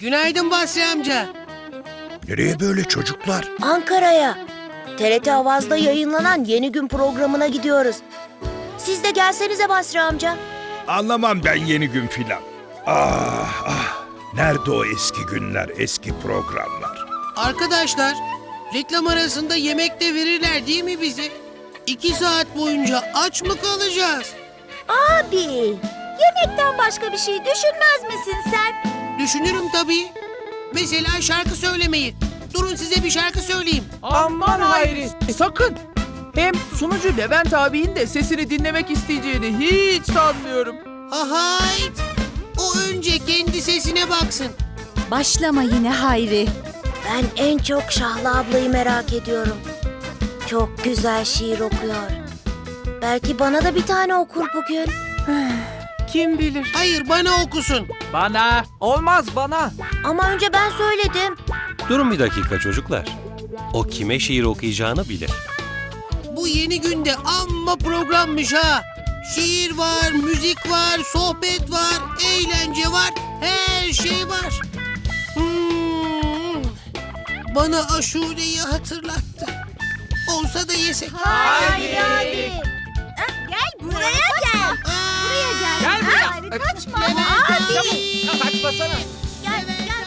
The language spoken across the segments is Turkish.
Günaydın Basri amca. Nereye böyle çocuklar? Ankara'ya. TRT Avaz'da yayınlanan Yeni Gün programına gidiyoruz. Siz de gelsenize Basri amca. Anlamam ben yeni gün filan. Ah ah. Nerede o eski günler, eski programlar? Arkadaşlar, reklam arasında yemek de verirler değil mi bize? İki saat boyunca aç mı kalacağız? Abi, yemekten başka bir şey düşünmez misin sen? Düşünürüm tabii. Mesela şarkı söylemeyi. Durun size bir şarkı söyleyeyim. Aman Hayri sakın. Hem sunucu Levent abinin de sesini dinlemek isteyeceğini hiç sanmıyorum. Ahayt! O önce kendi sesine baksın. Başlama yine Hayri. Ben en çok Şahlı ablayı merak ediyorum. Çok güzel şiir okuyor. Belki bana da bir tane okur bugün. Kim bilir? Hayır bana okusun. Bana. Olmaz bana. Ama önce ben söyledim. Durun bir dakika çocuklar. O kime şiir okuyacağını bilir. Bu yeni günde amma programmış ha. Şiir var, müzik var, sohbet var, eğlence var, her şey var. Hmm, bana aşureyi hatırlattı. Olsa da yesek. Hayır Buraya. Kaçma. Abi. Kaçmasana. Gel gel.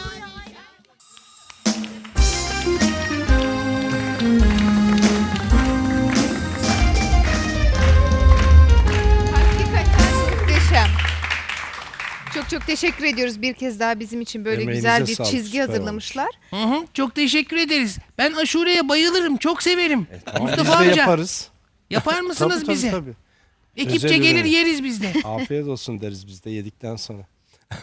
Hakikaten muhteşem. Çok çok teşekkür ediyoruz bir kez daha bizim için böyle Emeğinize güzel bir sağlık, çizgi süper hazırlamışlar. Hı hı, çok teşekkür ederiz. Ben aşureye bayılırım, çok severim. Tamam, Mustafa biz de amca yaparız. yapar mısınız Tabii tabii bize? tabii. Ekipçe Özel gelir ürün. yeriz biz de. Afiyet olsun deriz biz de yedikten sonra.